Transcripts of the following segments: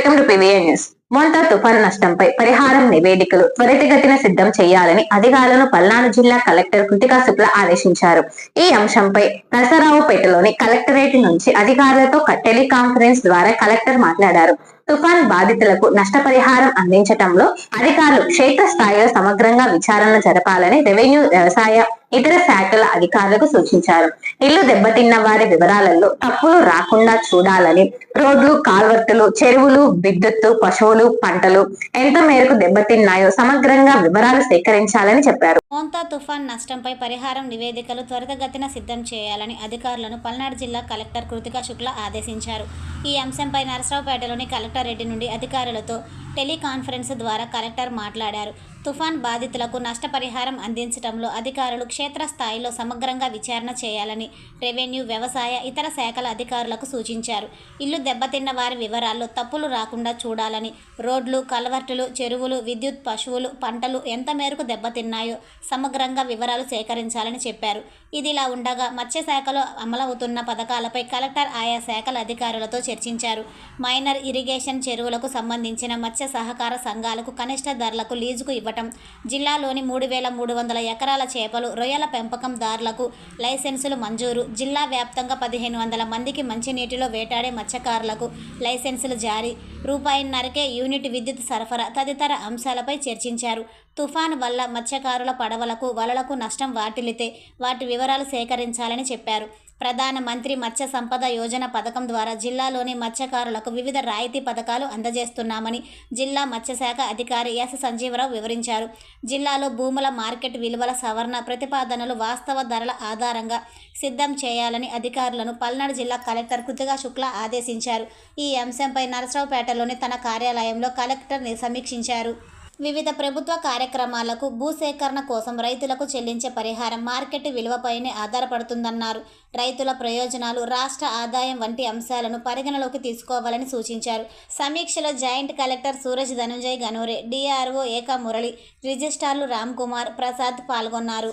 Welcome to news Montha తుఫాన్ నష్టంపై పరిహారం నివేదికలు త్వరితగతిన సిద్ధం చేయాలని అధికారులను పల్నాడు జిల్లా కలెక్టర్ కృతికా శుక్ల ఆదేశించారు. ఈ అంశంపై నరసరావుపేటలోని కలెక్టరేట్ నుంచి అధికారులతో టెలికాన్ఫరెన్స్ ద్వారా కలెక్టర్ మాట్లాడారు. తుఫాన్ బాధితులకు నష్టపరిహారం అందించటంలో అధికారులు క్షేత్రస్థాయిలో సమగ్రంగా విచారణ జరపాలని రెవెన్యూ వ్యవసాయ ఇతర శాఖల అధికారులకు సూచించారు. ఇల్లు దెబ్బతిన్న వారి వివరాలలో తప్పులు రాకుండా చూడాలని రోడ్లు కాల్వత్తులు చెరువులు విద్యుత్తు పశువులు పంటలు ఎంత మేరకు దెబ్బతిన్నాయో సమగ్రంగా వివరాలు సేకరించాలని చెప్పారు. మోంతా తుఫాన్ నష్టంపై పరిహారం నివేదికలు త్వరితగతిన సిద్ధం చేయాలని అధికారులను పల్నాడు జిల్లా కలెక్టర్ కృతికా శుక్ల ఆదేశించారు. ఈ అంశంపై నరసరావుపేటలోని కలెక్టర్ రెడ్డి నుండి అధికారులతో టెలికాన్ఫరెన్స్ ద్వారా కలెక్టర్ మాట్లాడారు. తుఫాన్ బాధితులకు నష్టపరిహారం అందించడంలో అధికారులు క్షేత్రస్థాయిలో సమగ్రంగా విచారణ చేయాలని రెవెన్యూ వ్యవసాయ ఇతర శాఖల అధికారులకు సూచించారు. ఇల్లు దెబ్బతిన్న వారి వివరాల్లో తప్పులు రాకుండా చూడాలని రోడ్లు కలవర్టులు చెరువులు విద్యుత్ పశువులు పంటలు ఎంత మేరకు దెబ్బతిన్నాయో సమగ్రంగా వివరాలు సేకరించాలని చెప్పారు. ఇదిలా ఉండగా మత్స్యశాఖలో అమలవుతున్న పథకాలపై కలెక్టర్ ఆయా శాఖల అధికారులతో చర్చించారు. మైనర్ ఇరిగేషన్ చెరువులకు సంబంధించిన మత్స్య సహకార సంఘాలకు కనిష్ట ధరలకు లీజుకు ఇవ్వ ఇవ్వటం జిల్లాలోని మూడు వేల మూడు వందల ఎకరాల చేపలు రొయ్యల పెంపకందారులకు లైసెన్సులు మంజూరు. జిల్లా వ్యాప్తంగా పదిహేను వందల మందికి మంచినీటిలో వేటాడే మత్స్యకారులకు లైసెన్సులు జారీ. రూపాయిన్నరకే యూనిట్ విద్యుత్ సరఫరా తదితర అంశాలపై చర్చించారు. తుఫాను వల్ల మత్స్యకారుల పడవలకు వలలకు నష్టం వాటిల్లితే వాటి వివరాలు సేకరించాలని చెప్పారు. ప్రధాన మంత్రి మత్స్య సంపద యోజన పథకం ద్వారా జిల్లాలోని మత్స్యకారులకు వివిధ రాయితీ పథకాలు అందజేస్తున్నామని జిల్లా మత్స్యశాఖ అధికారి ఎస్. సంజీవరావు వివరించారు. జిల్లాలో భూముల మార్కెట్ విలువల సవరణ ప్రతిపాదనలు వాస్తవ ధరల ఆధారంగా సిద్ధం చేయాలని అధికారులను పల్నాడు జిల్లా కలెక్టర్ కృతిగా శుక్ల ఆదేశించారు. ఈ అంశంపై నరసరావుపేటలోని తన కార్యాలయంలో కలెక్టర్ సమీక్షించారు. వివిధ ప్రభుత్వ కార్యక్రమాలకు భూసేకరణ కోసం రైతులకు చెల్లించే పరిహారం మార్కెట్ విలువపైనే ఆధారపడుతుందన్నారు. రైతుల ప్రయోజనాలు రాష్ట్ర ఆదాయం వంటి అంశాలను పరిగణలోకి తీసుకోవాలని సూచించారు. సమీక్షలో joint collector Suraj Dhanunjay Ganore DRO Eka Murali రిజిస్ట్రార్లు Ram Kumar Prasad పాల్గొన్నారు.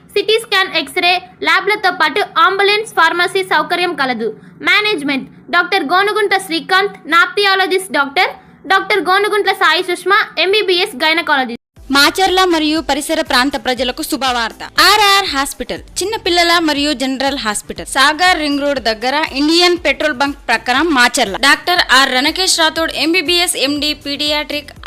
CT scan X ray ల్యాబ్లతో పాటు అంబులెన్స్ ఫార్మసీ సౌకర్యం కలదు. Management. Doctor Gonugunta Srikanth nephrologist doctor. Doctor Gonuguntla Sai Sushma MBBS gynaecology Macherla మరియు పరిసర ప్రాంత ప్రజలకు శుభవార్త. ఆర్ఆర్ హాస్పిటల్ చిన్న పిల్లల మరియు general hospital. Sagar ring road దగ్గర ఇండియన్ పెట్రోల్ బంక్ ప్రకారం Macherla. Doctor R Ranakesh Rathod MBBS MD paediatric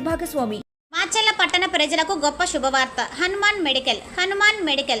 భాగస్వామి. మాచెల్ల పట్టణ ప్రజలకు గొప్ప శుభవార్త. Hanuman medical Hanuman medical.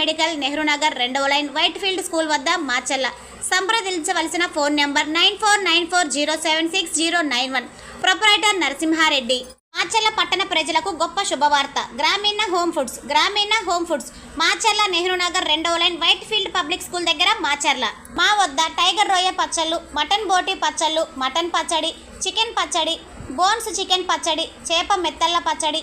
Medical Nehru Nagar రెండవ లైన్ వైట్ ఫీల్డ్ స్కూల్ వద్ద మాచెల్ల సంప్రదించవలసిన phone number nine four nine four zero seven six zero nine one. Proprietor Narasimhareddy. Macherla పట్టణ ప్రజలకు గొప్ప శుభవార్త. Grameena home foods Grameena home foods. Macherla Nehru Nagar రెండవ line white field public school దగ్గర మాచర్ల మా వద్ద టైగర్ రొయ్య పచ్చళ్ళు మటన్ బోటి పచ్చళ్ళు మటన్ పచ్చడి చికెన్ పచ్చడి బోన్స్ చికెన్ పచ్చడి చేప మెత్తళ్ళ పచ్చడి